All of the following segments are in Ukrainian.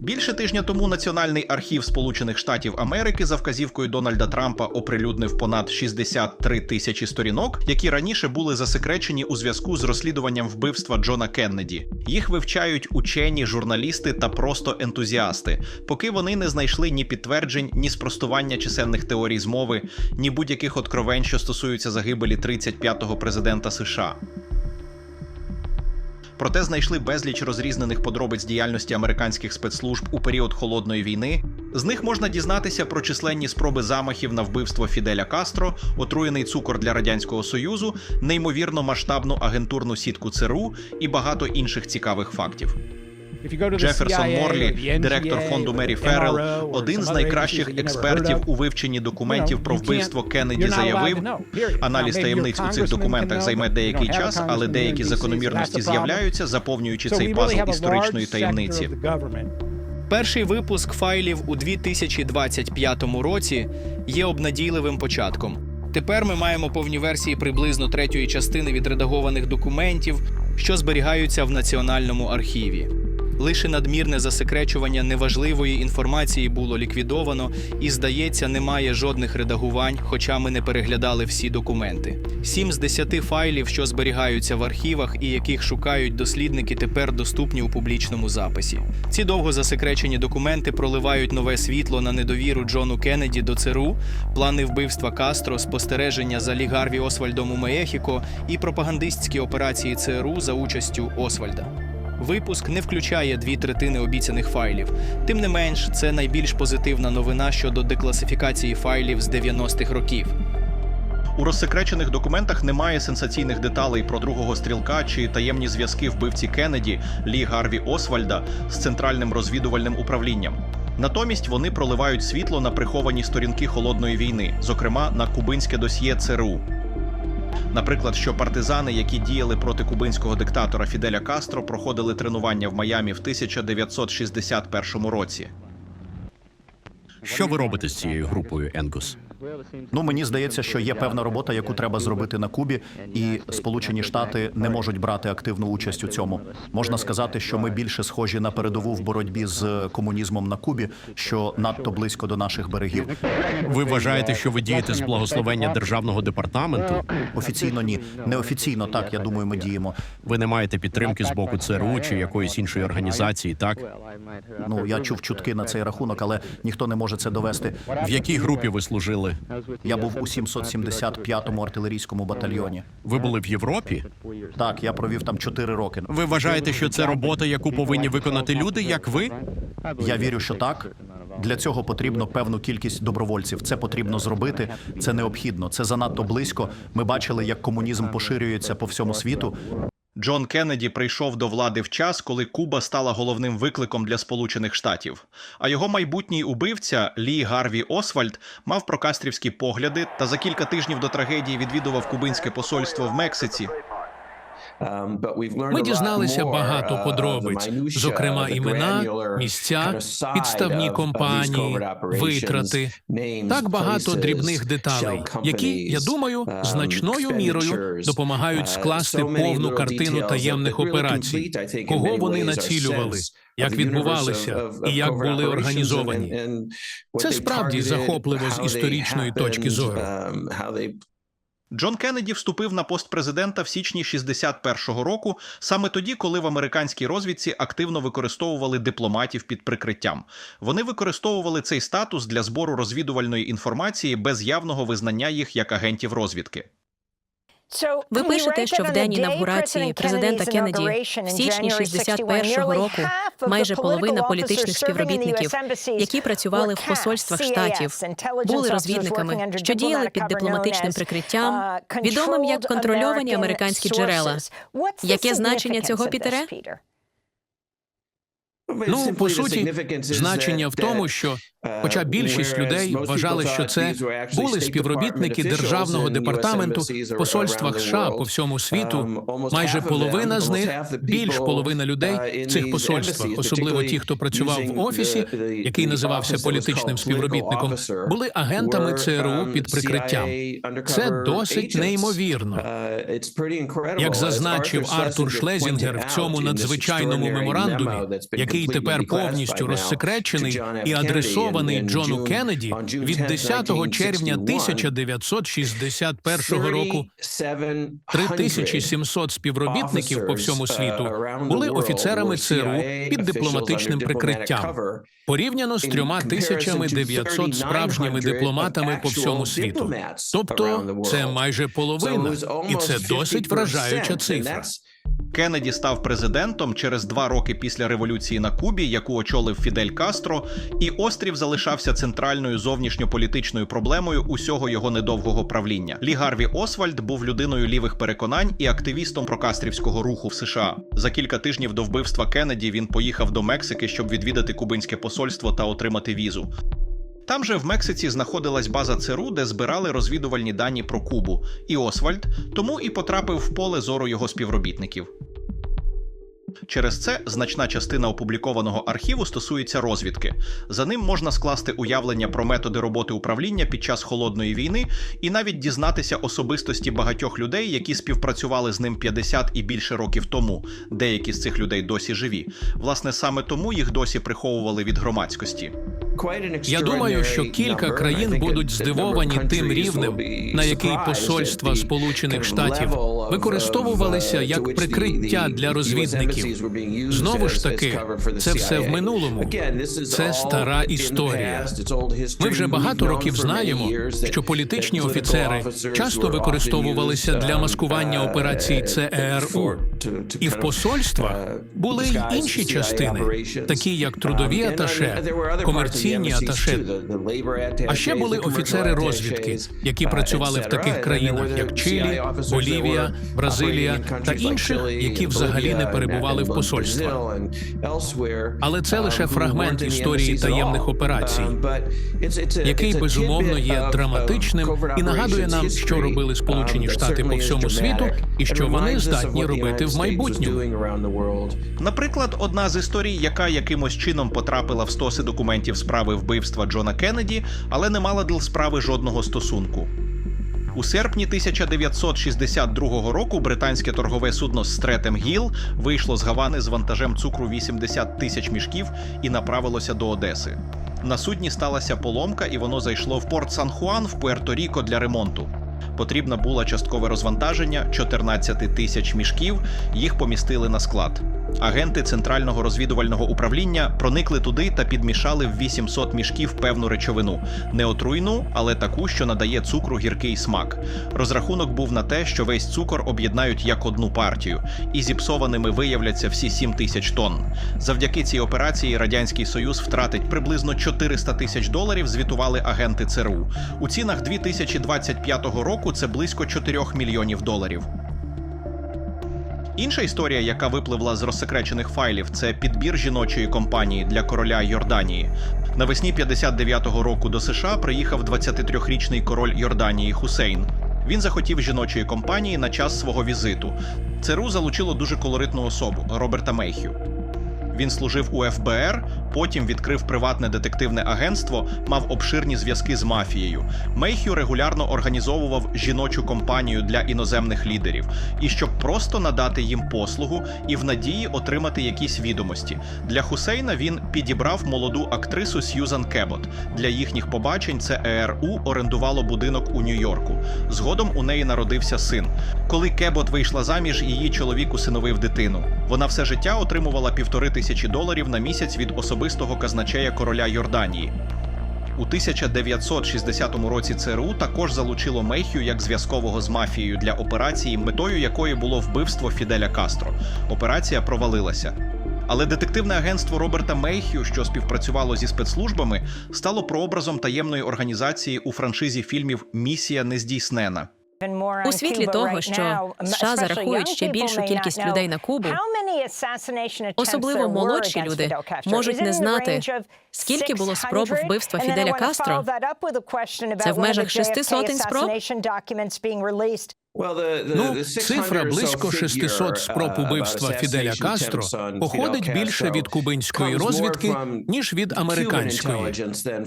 Більше тижня тому Національний архів Сполучених Штатів Америки за вказівкою Дональда Трампа оприлюднив понад 63 тисячі сторінок, які раніше були засекречені у зв'язку з розслідуванням вбивства Джона Кеннеді. Їх вивчають учені, журналісти та просто ентузіасти, поки вони не знайшли ні підтверджень, ні спростування чисельних теорій змови, ні будь-яких откровень, що стосуються загибелі 35-го президента США. Проте знайшли безліч розрізнених подробиць діяльності американських спецслужб у період холодної війни. З них можна дізнатися про численні спроби замахів на вбивство Фіделя Кастро, отруєний цукор для радянського союзу, неймовірно масштабну агентурну сітку ЦРУ і багато інших цікавих фактів. Джеферсон Морлі, директор фонду Мері Феррел, один з найкращих експертів у вивченні документів про вбивство Кеннеді, заявив, аналіз таємниць у цих документах займе деякий час, але деякі закономірності з'являються, заповнюючи цей пазл історичної таємниці. Перший випуск файлів у 2025 році є обнадійливим початком. Тепер ми маємо повні версії приблизно третьої частини відредагованих документів, що зберігаються в Національному архіві. Лише надмірне засекречування неважливої інформації було ліквідовано, і, здається, немає жодних редагувань, хоча ми не переглядали всі документи. Сім з десяти файлів, що зберігаються в архівах і яких шукають дослідники, тепер доступні у публічному записі. Ці довго засекречені документи проливають нове світло на недовіру Джону Кеннеді до ЦРУ, плани вбивства Кастро, спостереження за Лі Гарві Освальдом у Мехіко і пропагандистські операції ЦРУ за участю Освальда. Випуск не включає дві третини обіцяних файлів. Тим не менш, це найбільш позитивна новина щодо декласифікації файлів з 90-х років. У розсекречених документах немає сенсаційних деталей про другого стрілка чи таємні зв'язки вбивці Кеннеді Лі Гарві Освальда з центральним розвідувальним управлінням. Натомість вони проливають світло на приховані сторінки холодної війни, зокрема на кубинське досьє ЦРУ. Наприклад, що партизани, які діяли проти кубинського диктатора Фіделя Кастро, проходили тренування в Майамі в 1961 році. Що ви робите з цією групою Енгус? Ну мені здається, що є певна робота, яку треба зробити на Кубі, і Сполучені Штати не можуть брати активну участь у цьому. Можна сказати, що ми більше схожі на передову в боротьбі з комунізмом на Кубі, що надто близько до наших берегів. Ви вважаєте, що ви дієте з благословення державного департаменту? Офіційно ні, неофіційно так. Я думаю, ми діємо. Ви не маєте підтримки з боку ЦРУ чи якоїсь іншої організації, так? Ну я чув чутки на цей рахунок, але ніхто не може це довести. В якій групі ви служили? Я був у 775-му артилерійському батальйоні. Ви були в Європі? Так, я провів там 4 роки. Ви вважаєте, що це робота, яку повинні виконати люди, як ви? Я вірю, що так. Для цього потрібно певну кількість добровольців. Це потрібно зробити. Це необхідно. Це занадто близько. Ми бачили, як комунізм поширюється по всьому світу. Джон Кеннеді прийшов до влади в час, коли Куба стала головним викликом для Сполучених Штатів. А його майбутній убивця Лі Гарві Освальд мав прокастрівські погляди та за кілька тижнів до трагедії відвідував кубинське посольство в Мексиці. Ми дізналися багато подробиць, зокрема імена, місця, підставні компанії, витрати. Так багато дрібних деталей, які, я думаю, значною мірою допомагають скласти повну картину таємних операцій, кого вони націлювали, як відбувалися і як були організовані. Це справді захопливо з історичної точки зору. Джон Кеннеді вступив на пост президента в січні 61-го року, саме тоді, коли в американській розвідці активно використовували дипломатів під прикриттям. Вони використовували цей статус для збору розвідувальної інформації без явного визнання їх як агентів розвідки. Ви пишете, що в день інавгурації президента Кеннеді в січні 61-го року майже половина політичних співробітників, які працювали в посольствах штатів, були розвідниками, що діяли під дипломатичним прикриттям, відомим як контрольовані американські джерела. Яке значення цього Пітере? Ну, по суті, значення в тому, що, хоча більшість людей вважали, що це були співробітники державного департаменту в посольствах США по всьому світу, майже половина з них, більш половина людей в цих посольствах, особливо ті, хто працював в офісі, який називався політичним співробітником, були агентами ЦРУ під прикриттям. Це досить неймовірно. Як зазначив Артур Шлезінгер в цьому надзвичайному меморандумі, який який тепер повністю розсекречений і адресований Джону Кеннеді від 10 червня 1961 року. 3700 співробітників по всьому світу були офіцерами ЦРУ під дипломатичним прикриттям, порівняно з трьома тисячами 900 справжніми дипломатами по всьому світу. Тобто це майже половина, і це досить вражаюча цифра. Кеннеді став президентом через два роки після революції на Кубі, яку очолив Фідель Кастро, і острів залишався центральною зовнішньополітичною проблемою усього його недовгого правління. Лі Гарві Освальд був людиною лівих переконань і активістом прокастрівського руху в США. За кілька тижнів до вбивства Кеннеді він поїхав до Мексики, щоб відвідати кубинське посольство та отримати візу. Там же в Мексиці знаходилась база ЦРУ, де збирали розвідувальні дані про Кубу, і Освальд тому і потрапив в поле зору його співробітників. Через це значна частина опублікованого архіву стосується розвідки. За ним можна скласти уявлення про методи роботи управління під час холодної війни і навіть дізнатися особистості багатьох людей, які співпрацювали з ним 50 і більше років тому. Деякі з цих людей досі живі. Власне, саме тому їх досі приховували від громадськості. Я думаю, що кілька країн будуть здивовані тим рівнем, на який посольства Сполучених Штатів використовувалися як прикриття для розвідників. Знову ж таки, це все в минулому. Це стара історія. Ми вже багато років знаємо, що політичні офіцери часто використовувалися для маскування операцій ЦЕРУ. І в посольствах були й інші частини, такі як трудові аташе, комерційні аташе. А ще були офіцери розвідки, які працювали в таких країнах, як Чилі, Болівія, Бразилія та інших, які взагалі не перебували в посольствах. Але це лише фрагмент історії таємних операцій, який безумовно є драматичним і нагадує нам, що робили Сполучені Штати по всьому світу, і що вони здатні робити в майбутньому. Наприклад, одна з історій, яка якимось чином потрапила в стоси документів справи вбивства Джона Кеннеді, але не мала до справи жодного стосунку. У серпні 1962 року британське торгове судно Стретем Гіл вийшло з Гавани з вантажем цукру 80 тисяч мішків і направилося до Одеси. На судні сталася поломка, і воно зайшло в порт Сан-Хуан в Пуерто-Ріко для ремонту. Потрібно було часткове розвантаження 14 тисяч мішків. Їх помістили на склад. Агенти центрального розвідувального управління проникли туди та підмішали в 800 мішків певну речовину, не отруйну, але таку, що надає цукру гіркий смак. Розрахунок був на те, що весь цукор об'єднають як одну партію, і зіпсованими виявляться всі 7 тисяч тонн. Завдяки цій операції радянський союз втратить приблизно 400 тисяч доларів. Звітували агенти ЦРУ. У цінах 2025 року це близько 4 мільйонів доларів. Інша історія, яка випливла з розсекречених файлів, це підбір жіночої компанії для короля Йорданії. Навесні 59-го року до США приїхав 23-річний король Йорданії Хусейн. Він захотів жіночої компанії на час свого візиту. ЦРУ залучило дуже колоритну особу Роберта Мейхю. Він служив у ФБР, потім відкрив приватне детективне агентство, мав обширні зв'язки з мафією. Мейхю регулярно організовував жіночу компанію для іноземних лідерів, і щоб просто надати їм послугу і в надії отримати якісь відомості. Для Хусейна він підібрав молоду актрису Сьюзан Кебот. Для їхніх побачень це ЕРУ орендувало будинок у Нью-Йорку. Згодом у неї народився син. Коли Кебот вийшла заміж, її чоловік усиновив дитину. Вона все життя отримувала півтори тисячі доларів на місяць від особистого казначея короля Йорданії. У 1960 році ЦРУ також залучило Мейхю як зв'язкового з мафією для операції, метою якої було вбивство Фіделя Кастро. Операція провалилася. Але детективне агентство Роберта Мейхю, що співпрацювало зі спецслужбами, стало прообразом таємної організації у франшизі фільмів Місія нездійснена. У світлі того, що США зарахують ще більшу кількість людей на Кубу, особливо молодші люди, можуть не знати, скільки було спроб вбивства Фіделя Кастро. Це в межах шести сотень спроб? Ну, цифра близько 600 спроб убивства Фіделя Кастро походить більше від кубинської розвідки ніж від американської.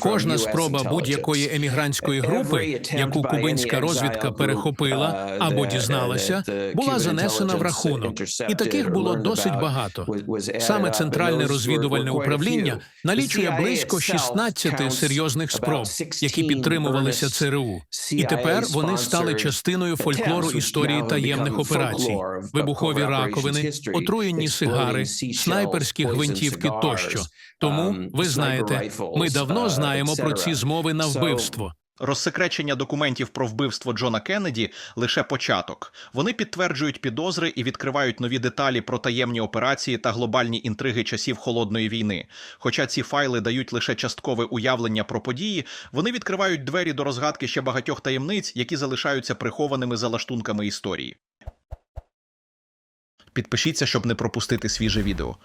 Кожна спроба будь-якої емігрантської групи, яку кубинська розвідка перехопила, перехопила або дізналася, була занесена в рахунок, і таких було досить багато. Саме центральне розвідувальне управління налічує близько 16 серйозних спроб, які підтримувалися ЦРУ. І тепер вони стали частиною фольклору історії таємних операцій, вибухові раковини, отруєнні сигари, снайперські гвинтівки тощо. Тому ви знаєте, ми давно знаємо про ці змови на вбивство. Розсекречення документів про вбивство Джона Кеннеді лише початок. Вони підтверджують підозри і відкривають нові деталі про таємні операції та глобальні інтриги часів холодної війни. Хоча ці файли дають лише часткове уявлення про події, вони відкривають двері до розгадки ще багатьох таємниць, які залишаються прихованими за лаштунками історії. Підпишіться, щоб не пропустити свіже відео.